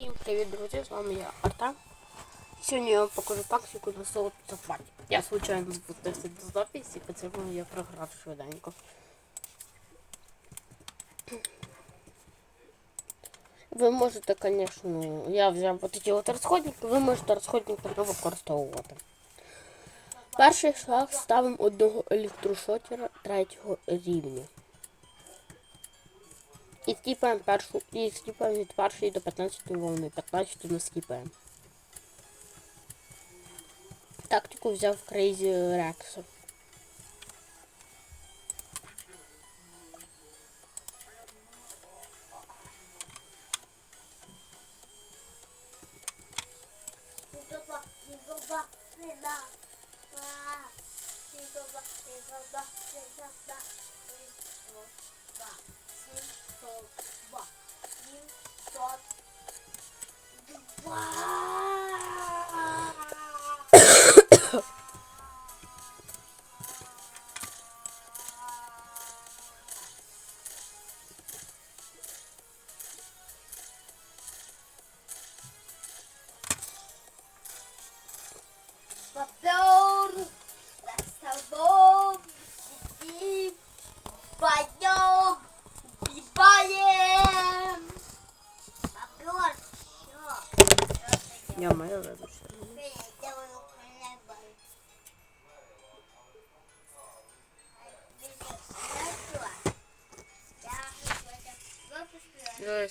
Всім привіт, друзі! З вами я Арта. Сьогодні я вам покажу тактику на солод захваті. Я случайно запустився до записі, по цьому я програв швиденько. Ви можете, звісно, я взяв от ці от розходники, ви можете розходники не використовувати. Перший шаг ставимо одного електрошокера третього рівня. І скіпаємо першу, і скіпаємо від першої до 15 волни, 15 не скіпаємо. Тактику взяв Crazy Rex. Wow.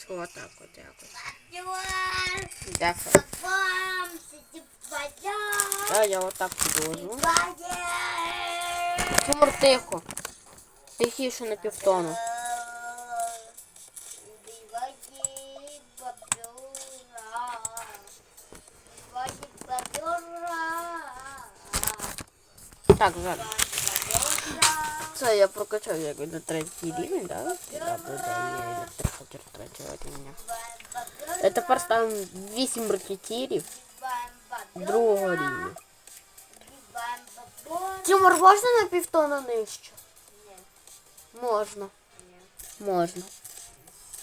Отак от якось. Бобер, Дякую. вам, сидим, я отак підложу. убиваем. Тимур, тихо. Тихіше на півтону. Убивайте бобера. Убивайте бобера. Так, зараз. Бобера. Це я прокачав як на третій рівень, да? Да, да, да, я електрошокер третього рівня. Бобера. І тепер ставимо 8 ракетірів Убиваем бобера. другого рівня. Убиваем бобера. Тимур, можна на півтона нижче? Нет, Можна. нет, Можна.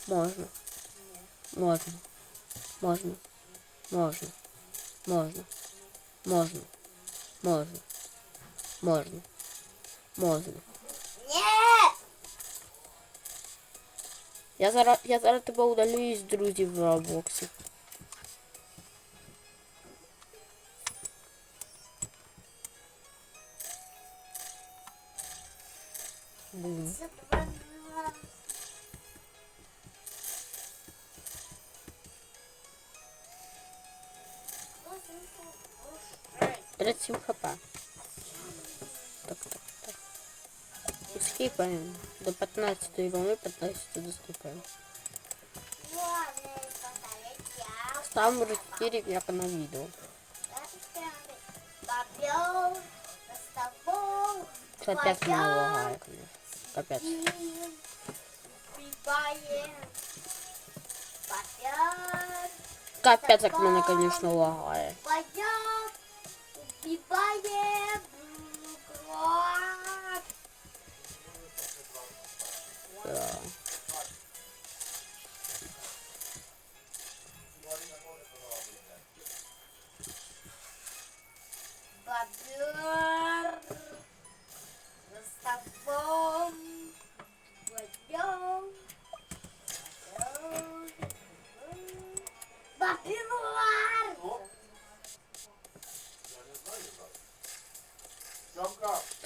Можна. Можна. Можна. Можна. Можна. Можна. Можна. Можна. Можна. Нет! Я зараз, я зараз тебе удалю із друзів в Роблоксі. Блін. Забрала. 37 хп. скипаем. До 15 его мы по 15 доскипаем. Там 4 века на видео. Капец не лагает. опять. Капец, как меня, конечно, лагает. Убиваем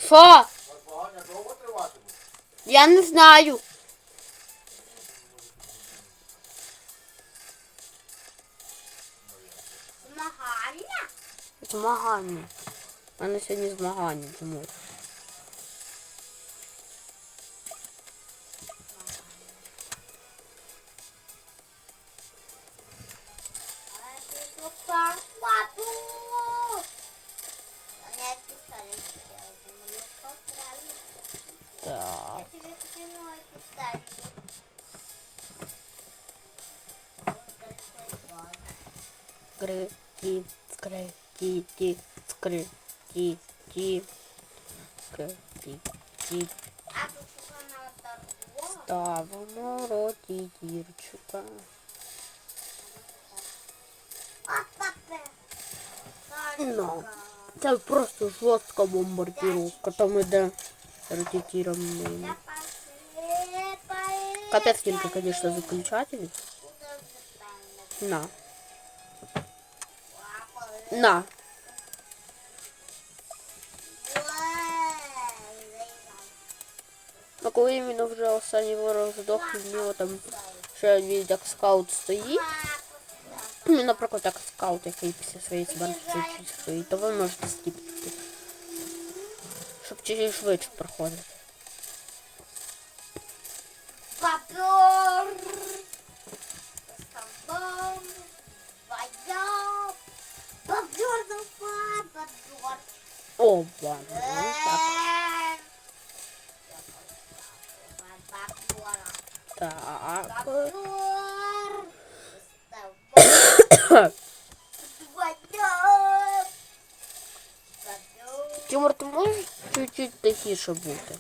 Що? Я не знаю. Змагання? Змагання. У мене сьогодні змагання, тому. А скры, ки, скры, ки, ки, скры, ки, ки, скры, ки, ки. Ставимо роті дірчика. Ну, це просто жорстка бомбардіровка. Там іде ротитірування. Капец, сколько, конечно, заключатель. На. На. А коли іменно вже останній ворог здох, в нього там ще він як скаут стоїть. Ну, наприклад, як скаут, який після своєї смерті стоїть, то ви можете скіпати. Щоб чуть швидше проходити. Бобер. О, ладно, ну, так. Так. Тимур, ти можеш чуть-чуть тихіше бути?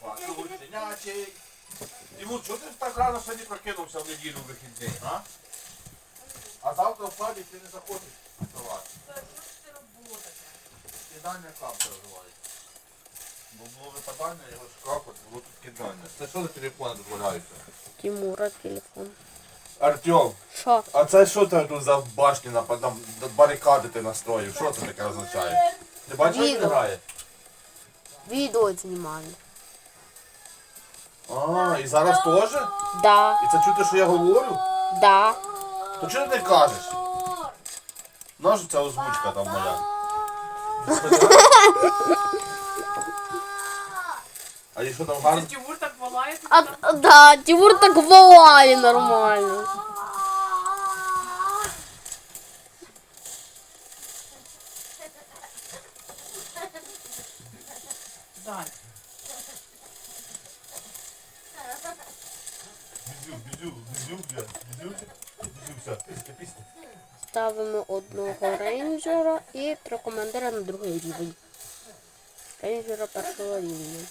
Пацюк, щенячий. Тимур, чого ти так рано сьогодні прокинувся в неділю вихідний, а? А завтра в саді ти не захочеш вставати. Кидання кап називається. Бо було випадання, його шкафу, було тут кидання. Це що за телефони дозволяються? Тимура телефон. Артем, Що? а це що ти тут за башні напад, там барикади ти настроїв? Що це таке означає? Ти бачиш, як він Відео. грає? Відео знімаю. А, і зараз теж? Да, І це чути, що я говорю? да. То чого ти не кажеш? Наша ця озвучка там моя. А і що там гарно? Тимур так волає. А, а, да, Тимур так волає нормально. Дань. Ставимо одного рейнджера і три командира на другий рівень. Рейнджера першого рівня.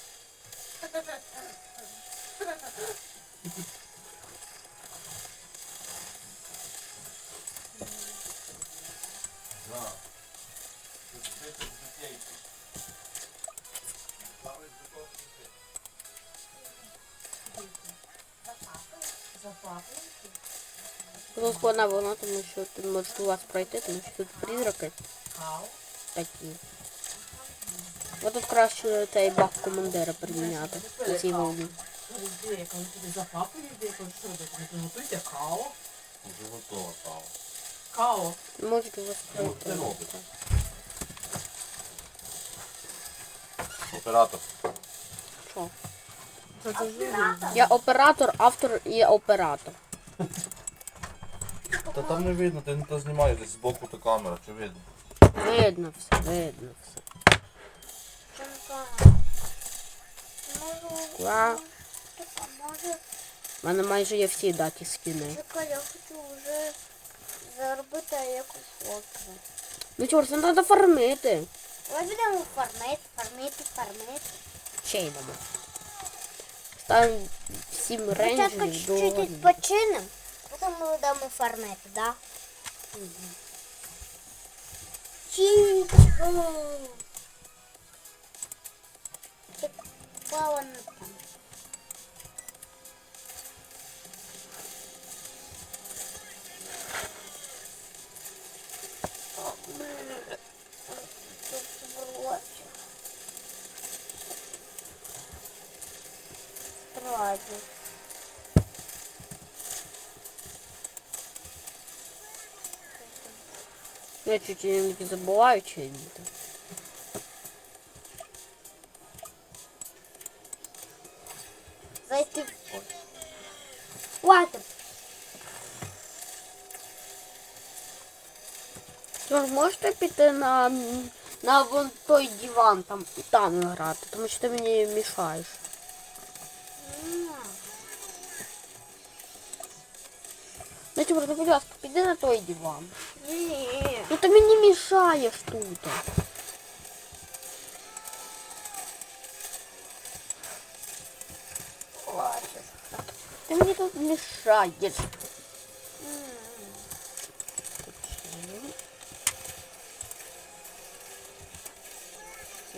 Тут складна вона, тому що ти можеш у вас пройти, тому що тут призраки такі. Ось тут краще цей баг командира приміняти на цій волні. Тут као. Вже готово стало. Као. Можете у вас пройти. Оператор. Що? Я оператор, автор і оператор. Та там не видно, ти не то знімаєш десь збоку та камера, чи видно? Видно все, видно все. Ла. Може, У мене майже є всі даті скіни. Чекай, я хочу вже заробити якусь фото. Ну чорт, це треба фармити. Ми будемо фармити, фармити, фармити. Чейнами. Ставимо всім Спочатку рейнджерів чуть-чуть до... відпочинемо, потім ми будемо фармити, да? Чітко. Плавано там. Справді. Я чуть іноді забуваю чейнити. Зайти в Хватит. Тож можете піти на, на вон той диван там там грати, тому що ти мені мішаєш. Ну, Тимур, ну, будь ласка, піди на той диван. Ні. Ну ти мені мішаєш тут. Хватит. Ти мені тут мішаєш.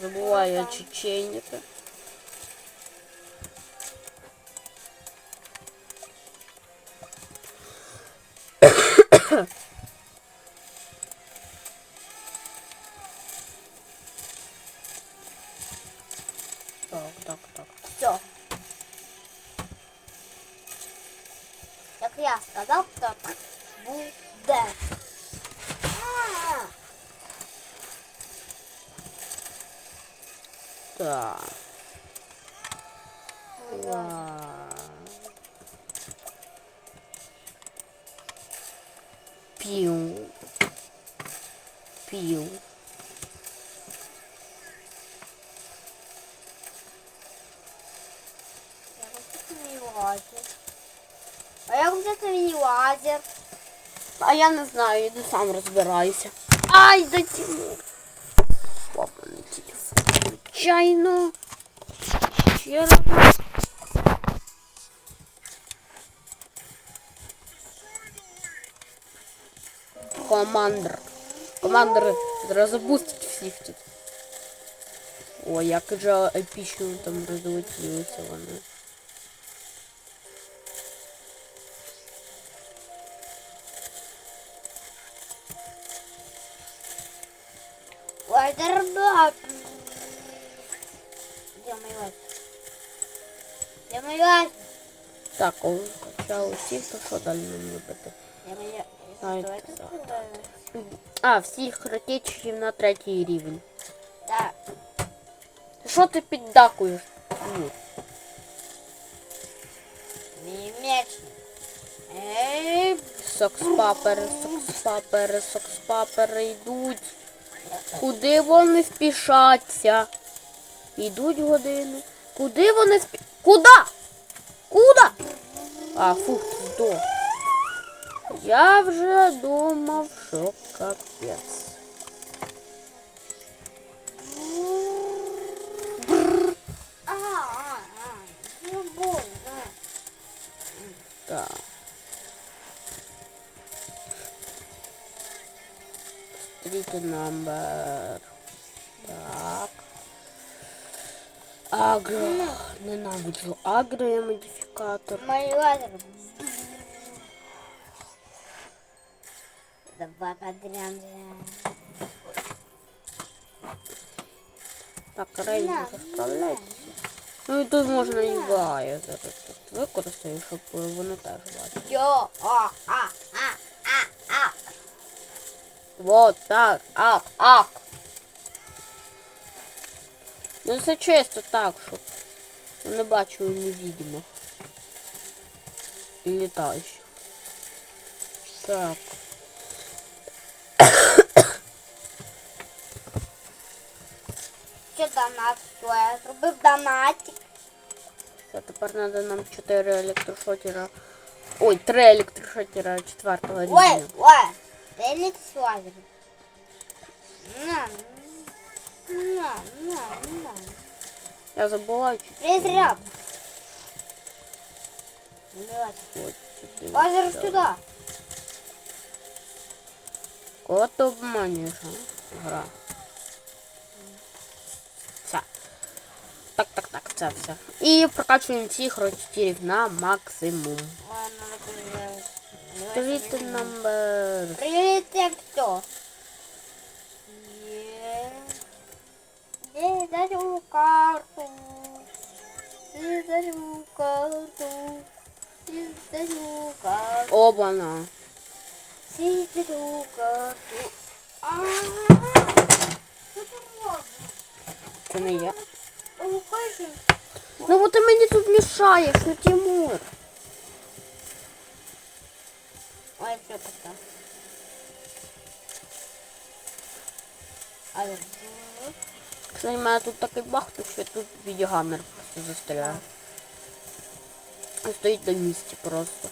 Забуваю чеченника. Так, так, так. Все. Як я сказав, то так буде. А, Так. Ла. Пів. Пів. А як взяти мій лазер? А я не знаю, іди сам розбирайся. Ай, Тимур. Папа не телефон. Случайно. Ще раз. Командир. Командир зараз запустить всіх тут. О, як же епічно там розлетілися вони. Лазер да. Де мій лазер? Де мій лазер? Так, о, качав усіх, то що далі нам робити? Де мій Лазер? так. А, всіх ракетчиків на третій рівень. Так. Що ти піддакуєш? Ні. Мій меч. Ей, Сокс-папери, сокс-папери, сокс-папери йдуть. Куди вони спішаться? Йдуть годину. Куди вони спі... Куда? Куда? А, фух, здох. Я вже думав, що капець. А, а, а. Не больно. Так. Стріти номер. Так. Агро. Ненавиджу. Агро є модифікатор. Мой лазер. Давай подряд. Так, рейдинг справляється. Ну і тут можна і ваю зараз тут використаю, щоб вони теж бачили. Йо, а, а, а, а, а. Вот так, ак, ак. Ну це чисто так, щоб не бачили невидимих. І літаючих. Так. Що донат? Що я зробив донатик? Це тепер треба нам 4 електрошокера. Ой, 3 електрошокера 4 Ой, рівня. ой, дай не лазер. На, на, на, на. Я забула, чи Разряд. Лазер. сюда. Кого ти обманюєш, а? Гра. Це все. І прокачуємо всіх рочтірів на максимум. Ладно, например. Скажіть номер. Привет, кто? Е. Е, дарю карту. Е, дарю карту. Е, дарю карту. Обана. Е, дарю карту. Це не я. Ну бо ти мені тут мішаєш, ну Тимур. Ой, все пока. А, Кстати, у мене тут такий бах, то що тут відеогамер просто застряє. Стоїть на місці просто.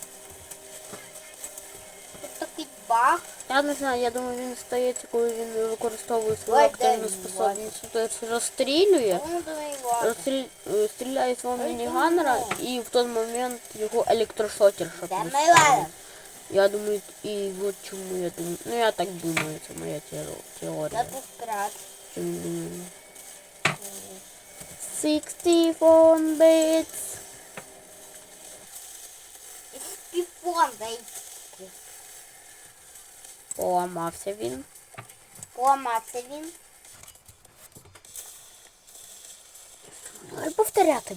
тут такий баг. Я не знаю, я думаю, він стається, коли він використовує свою Ой, активну де він способність. Тобто розстрілює, Кому доївати? розстріл... е, стріляє свого мініганера і в той момент його електрошокер Де шокує. Милана? Я думаю, і от чому я думаю. Ну я так думаю, це моя теор- Та теорія. тут крат. Чому думаю. 60 phone bits. Поламався він. Поламався він. Ну і повторяти.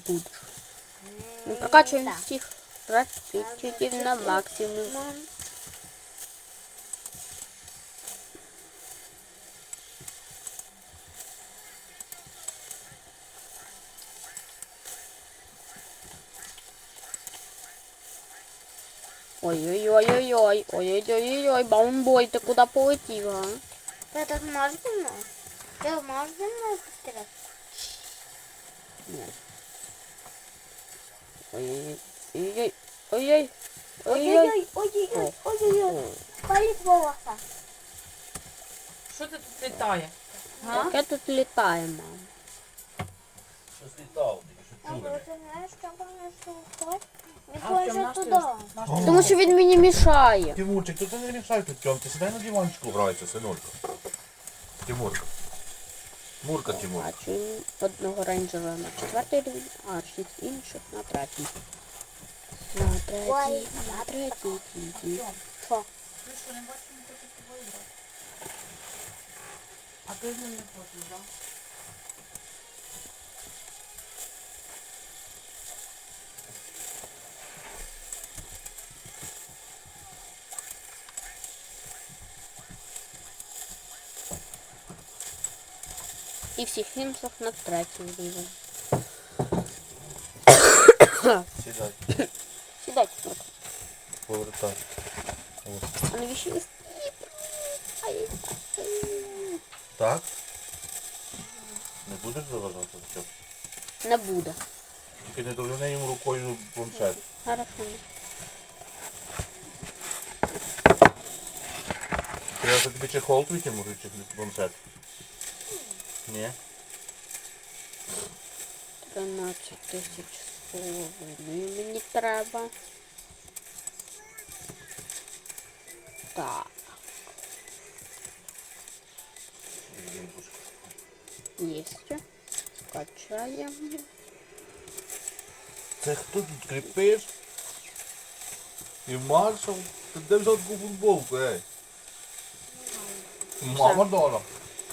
Ми прокачуємо всіх практичників на максимум. Ой-ой-ой-ой-ой, ой-ой-ой-ой, баунбой, ти куди полетів, а? Ти тут мною? Ти можеш зі мною постріляти? Ой-ой-ой, ой-ой, ой-ой, Ой-ой-ой, ой-ой-ой, О. ой-ой-ой. Паліть волоса. Що ти тут літає? Таке тут літає, мам. Щось літав, що А чули. ти знаєш, що вона слухає? Не Туди. Тому що він мені мішає. Тимурчик, тут не мішай тут, Тьом, ти сідай на диванчику грайся, синулька. Тимурка. Мурка, Тимурка. Бачу одного рейнджера на четвертий рівень, а шість інших на третій. На третій, на третій. Що? Ти що, не бачиш, не хочеш тобою грати? А ти з ним не хочеш, так? І всіх інших на третій рівень. Сідай, Сідайте, Смирка. повертай. А навіщо ви Ай, Так? Не будеш заважати, Тьом? Не буде. Тільки не довжини йому рукою планшет. Хорошо. Я тобі чехол витягну, чи планшет? Ні? 13 тисяч з половиною мені треба. Так. Єсть. Скачаємо. Це хто тут кріпиш? І маршал? Ти де взяв таку футболку, ей? Мама дола.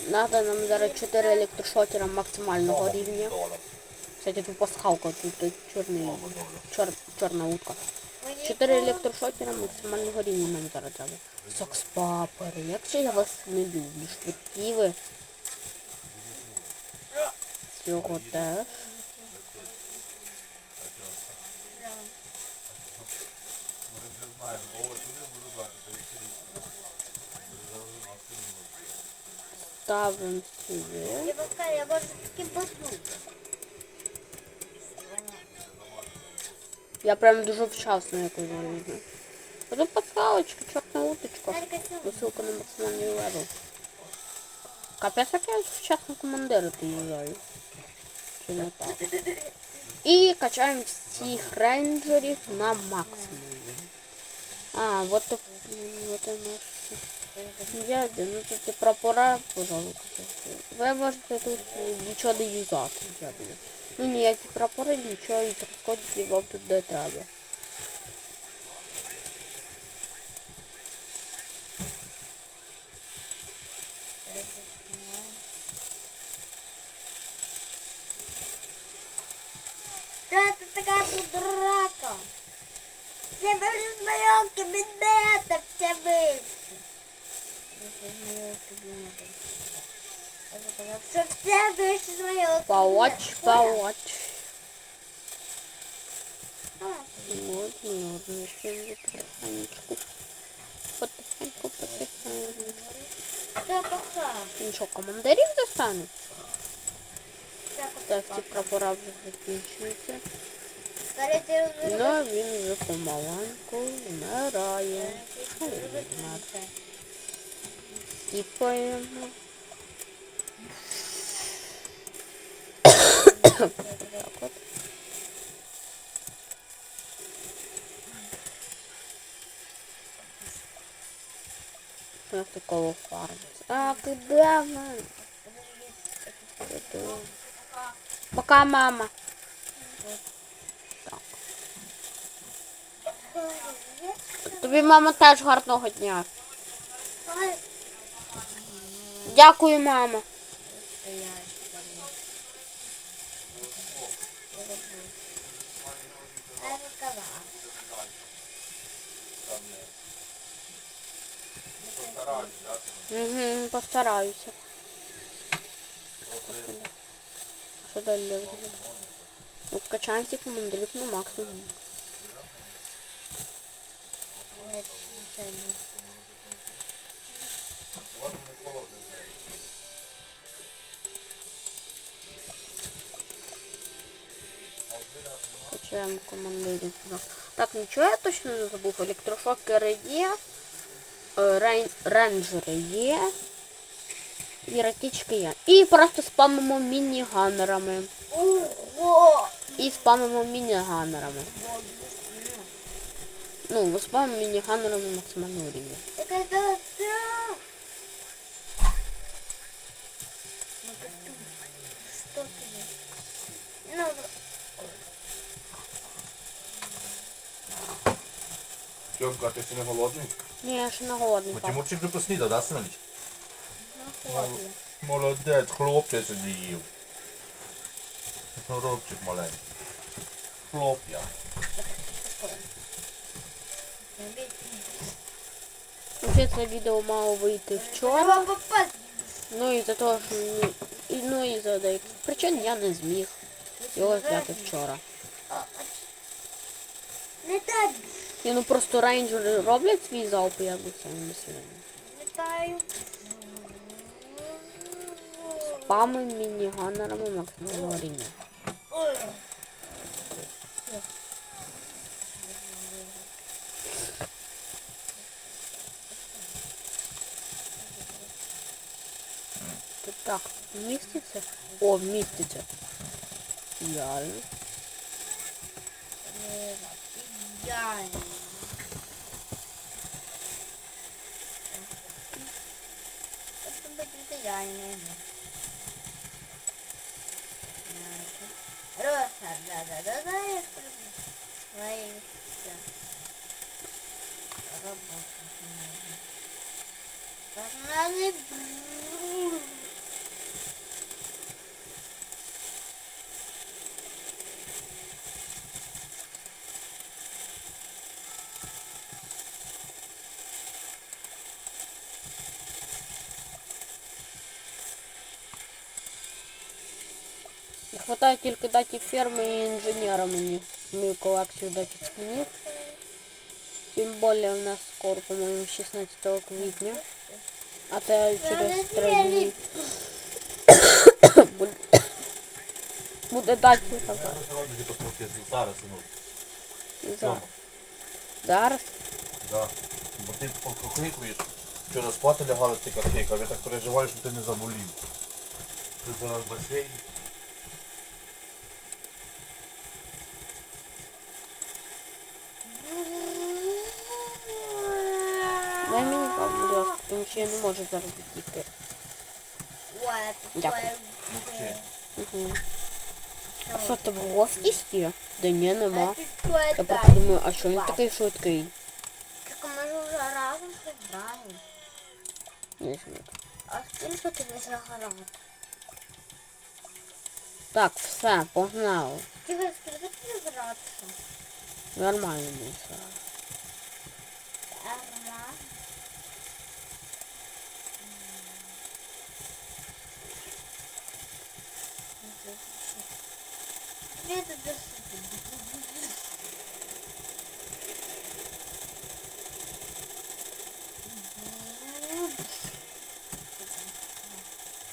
Надо нам зараз 4 електрошокера максимального рівня. Кстати, тут пасхалка, тут чорний, чор, чорна утка. Мені 4 електрошокера максимального рівня нам зараз треба. Сокс папери, як же я вас не люблю, швидкі ви. Цього теж. Ставимо сюди. Я пускай, я можу таки басну. Я прям дуже вчасно якось залізну. Тут пасхалочка, чорна уточка. Тільки сюди. Висилка на максимальний левел. Капець, як я вчасно командира приїжджаю. Чи не так? І качаємо всіх рейнджерів на максимум. А, вот и, вот и наш. Дядя, ну тут і прапора, пожалуйста. Ви можете тут нічого не юзати, дядя. Ну ніякі прапори, нічого і розходять вам тут не треба. Та ти така тут драка. Це вже знайомки бідета, все вийшло. Що все вийшло Палач, палач. Вот, ну, размещаем потихонечку. Потихоньку, потихонечку. Це пока. Ну що, командирів достануть? Це Так, ці прапора вже закінчуються. Ну, він вже помаленьку вмирає. Що Так от. Ось такого фарбу. А, куди вона? Куди? Пока, мама. Так. Тобі, мама, теж гарного дня. Дякую, мама. я розказала. Стараюсь, да, ти Постараюся. Що далі? Ну, Вкачаємо всіх мандрів на максимум. Качаємо командирів. Так, нічого я точно не забув. Електрошокери є. е, рейн- Рейнджери є. І ракетчики є. І просто спамимо міні-ганерами. І спамимо міні-ганерами. Ну, спамимо міні-ганерами максимального рівня. Так это. Что ты? Ну, Тьомка, ти ще не голодний? Ні, я ще не голодний. Тимурчик вже поснідав, да, синович? Охотно. Молодець, хлопчик сьогодні їв. Хлопчик маленький. Хлоп'я. Взагалі це відео мало вийти вчора. Треба попасть. Ну і за того, що ні- і, ну і за деяких причин я не зміг його зняти вчора. Не так. І ну просто рейнджери роблять свій залп, я би це не сильно. Летаю. Спами міні-ганерами максимального рівня. Ой. Тут так, вміститься? О, вміститься. Ідеально. Ідеально. Это будет идеально. Не хватає тільки датів ферми і інженера мені. Мою колекцію датів скінів. Тим більше у нас скоро, по-моєму, 16 квітня. А це через 3 дні. Буде- датів така. Зараз, синок. Зараз. Да. Бо ти покрикуєш, вчора спати лягали ти кахикав, я так переживаю, що ти не заболів. Ти зараз в басейні. Дай мені пап, будь ласка, тому що я не можу зараз відійти. Ой, это Дякую. твоя- Мовчи. Угу. А що, тебе гостість є? Да ні, нема. Это твоя Я просто тайна. думаю, а що він такий швидкий? Так мы же уже разом сыграли. Не знаю. А сколько тебе загорало? Так, все, погнали. Тебе сколько тебе градусов? Нормально буде все. Ага. Это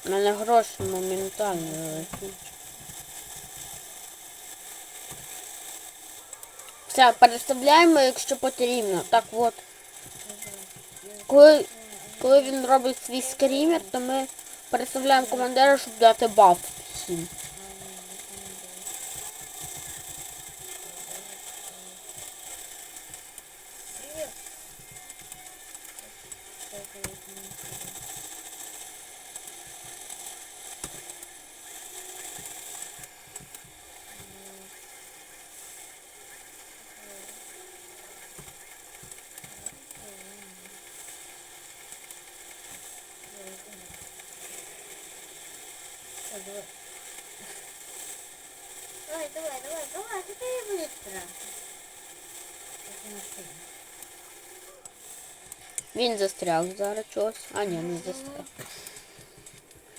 У мене гроші моментально летять. Все, переставляємо, якщо потрібно. Так от. Коли коли він робить свій скрімер, то ми переставляємо командира, щоб дати баф всім. Він застряг зараз чогось. А ні, не застряг.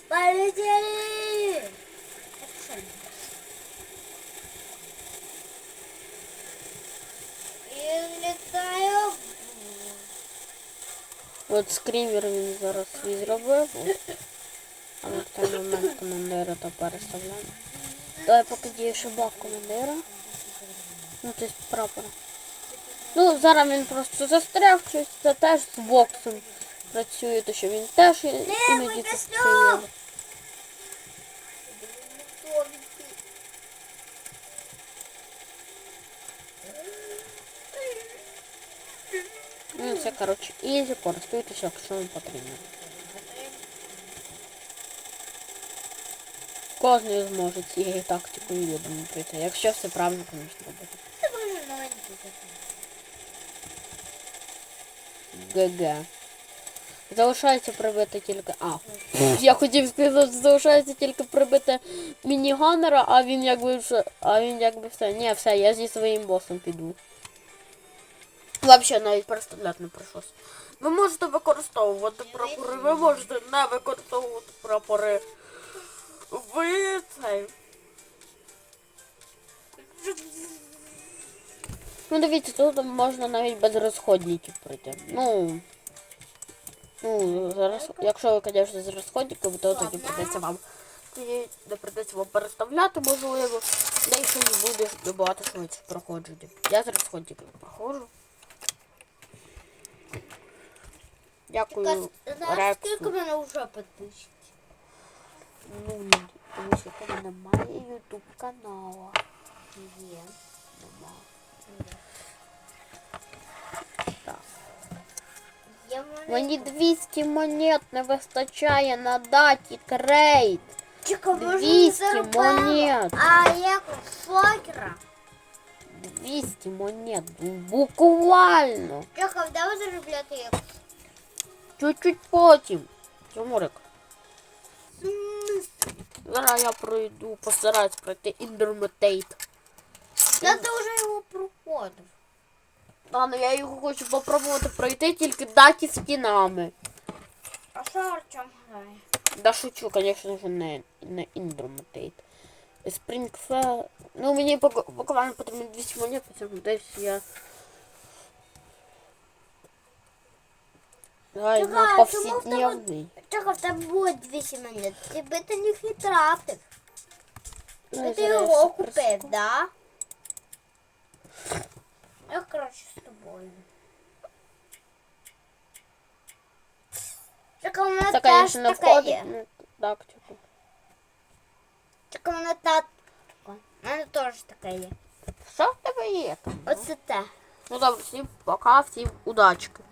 Полетели! И летаю. От скрімер він зараз свій зробив. От. А ми в той момент командира то переставляємо. Давай поки діє ще баф командира. Ну, тобто прапора. Ну, зараз він просто застряг щось, це теж з боксом працює, то що він теж іноді це стріляє. Ну, це, коротше, ізі, користуйтеся, якщо вам потрібно. Кожен зможе цією тактикою, я думаю, пройти. Якщо все правильно, звісно, робити. Это тоже новенький такой. ГГ. Залишається прибити тільки. А. Я хотів сказати, що залишається тільки прибити мініганера, а він якби вже. А він якби все. Ні, все, я зі своїм босом піду. Взагалі навіть представляти не прийшлося. Ви можете використовувати прапори, ви можете не використовувати прапори. Ви цей. Ну дивіться, тут можна навіть без розходників пройти. Ну. Ну, зараз, якщо ви, звісно, з розходниками, то тоді придеться вам. Тоді не придеться вам переставляти, можливо. Дещо і буде набагато швидше проходження. Я з розходниками проходжу. Дякую, Рексу. у меня уже подписчиков? Ну, тому що в мене немає ютуб каналу. Є. Мені 200 монет не вистачає на даті крейт. Чекай, може, 200 монет. А як у Фокера? 200 монет. Буквально. Чекай, давай заробляти як? Чуть-чуть потім. Смисл? зараз я пройду, постараюсь пройти індерметейт. Та ти вже його проходив. Та ну я його хочу попробувати пройти тільки даті стінами. А що Артем грає? Да шучу, конечно же, не, не індерметейт. Спрингфе. Ну, мені бу- буквально потрібно 200 монет, потім десь я. Гай на Чекай, чому в тебе- було 200 монет. Ти би ти їх не тратив. Ну, Ти його купив, перес- да? Я короче, з тобою. Так у мене Це, теж конечно, не таке входить. є. Ну, так, типу. У мене та... У мене теж таке є. Що в тебе є там? Оце те. Ну добре, всім пока, всім удачки.